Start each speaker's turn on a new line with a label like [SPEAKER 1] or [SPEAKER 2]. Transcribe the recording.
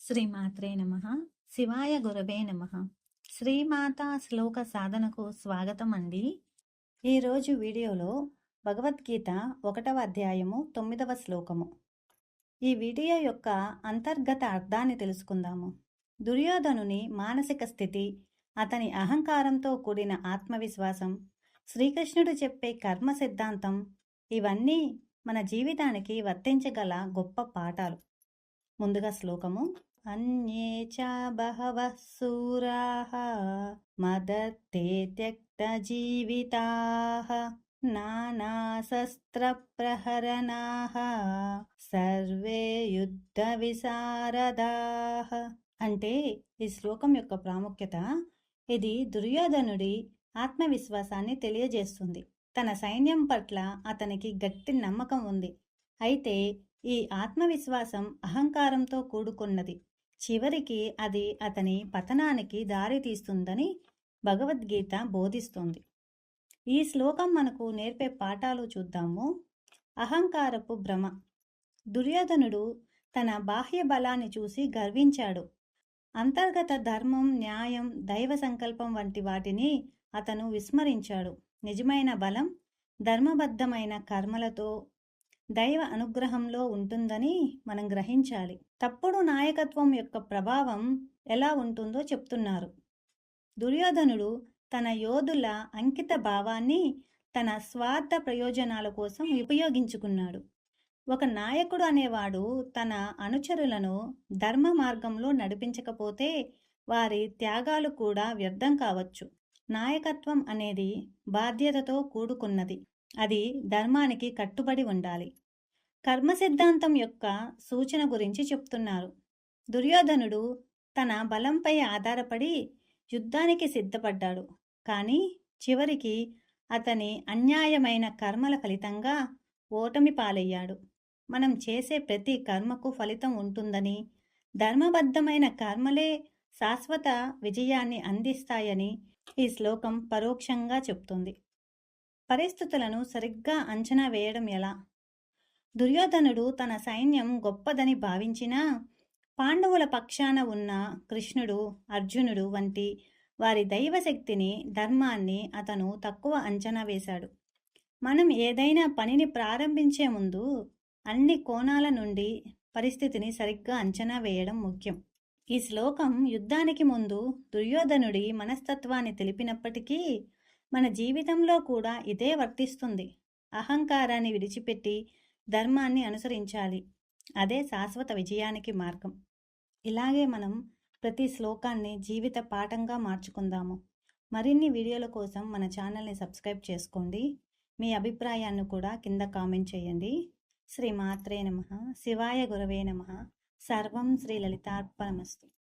[SPEAKER 1] శ్రీమాత్రే నమ. శివాయ గురవే నమ. శ్రీమాత శ్లోక సాధనకు స్వాగతం అండి ఈరోజు వీడియోలో భగవద్గీత ఒకటవ అధ్యాయము తొమ్మిదవ శ్లోకము. ఈ వీడియో యొక్క అంతర్గత అర్థాన్ని తెలుసుకుందాము. దుర్యోధనుని మానసిక స్థితి అతని అహంకారంతో కూడిన ఆత్మవిశ్వాసం శ్రీకృష్ణుడు చెప్పే కర్మ సిద్ధాంతం ఇవన్నీ మన జీవితానికి వర్తించగల గొప్ప పాఠాలు. ముందుగా శ్లోకము అన్యే చ బహవः శూరాः మదత్తే త్యక్తజీవితాः నానాశస్త్రప్రహరణాः సర్వే యుద్ధ విశారదాः అంటే ఈ శ్లోకం యొక్క ప్రాముఖ్యత ఇది దుర్యోధనుడి ఆత్మవిశ్వాసాన్ని తెలియజేస్తుంది. తన సైన్యం పట్ల అతనికి గట్టి నమ్మకం ఉంది. అయితే ఈ ఆత్మవిశ్వాసం అహంకారంతో కూడుకున్నది. చివరికి అది అతని పతనానికి దారి తీస్తుందని భగవద్గీత బోధిస్తుంది. ఈ శ్లోకం మనకు నేర్పే పాఠాలు చూద్దాము. అహంకారపు భ్రమ. దుర్యోధనుడు తన బాహ్య బలాన్ని చూసి గర్వించాడు. అంతర్గత ధర్మం న్యాయం దైవ సంకల్పం వంటి వాటిని అతను విస్మరించాడు. నిజమైన బలం ధర్మబద్ధమైన కర్మలతో దైవ అనుగ్రహంలో ఉంటుందని మనం గ్రహించాలి. తప్పుడు నాయకత్వం యొక్క ప్రభావం ఎలా ఉంటుందో చెప్తున్నారు. దుర్యోధనుడు తన యోధుల అంకిత భావాన్ని తన స్వార్థ ప్రయోజనాల కోసం ఉపయోగించుకున్నాడు. ఒక నాయకుడు అనేవాడు తన అనుచరులను ధర్మ మార్గంలో నడిపించకపోతే వారి త్యాగాలు కూడా వ్యర్థం కావచ్చు. నాయకత్వం అనేది బాధ్యతతో కూడుకున్నది. అది ధర్మానికి కట్టుబడి ఉండాలి. కర్మ సిద్ధాంతం యొక్క సూచన గురించి చెప్తున్నారు. దుర్యోధనుడు తన బలంపై ఆధారపడి యుద్ధానికి సిద్ధపడ్డాడు. కానీ చివరికి అతని అన్యాయమైన కర్మల ఫలితంగా ఓటమి పాలయ్యాడు. మనం చేసే ప్రతి కర్మకు ఫలితం ఉంటుందని ధర్మబద్ధమైన కర్మలే శాశ్వత విజయాన్ని అందిస్తాయని ఈ శ్లోకం పరోక్షంగా చెప్తుంది. పరిస్థితులను సరిగ్గా అంచనా వేయడం ఎలా? దుర్యోధనుడు తన సైన్యం గొప్పదని భావించినా పాండవుల పక్షాన ఉన్న కృష్ణుడు అర్జునుడు వంటి వారి దైవశక్తిని ధర్మాన్ని అతను తక్కువ అంచనా వేశాడు. మనం ఏదైనా పనిని ప్రారంభించే ముందు అన్ని కోణాల నుండి పరిస్థితిని సరిగ్గా అంచనా వేయడం ముఖ్యం. ఈ శ్లోకం యుద్ధానికి ముందు దుర్యోధనుడి మనస్తత్వాన్ని తెలిపినప్పటికీ మన జీవితంలో కూడా ఇదే వర్తిస్తుంది. అహంకారాన్ని విడిచిపెట్టి ధర్మాన్ని అనుసరించాలి. అదే శాశ్వత విజయానికి మార్గం. ఇలాగే మనం ప్రతి శ్లోకాన్ని జీవిత పాఠంగా మార్చుకుందాము. మరిన్ని వీడియోల కోసం మన ఛానల్ని సబ్స్క్రైబ్ చేసుకోండి. మీ అభిప్రాయాన్ని కూడా కింద కామెంట్ చేయండి. శ్రీ మాత్రే నమ. శివాయ గురవే నమ. సర్వం శ్రీ లలితార్పణమస్తు.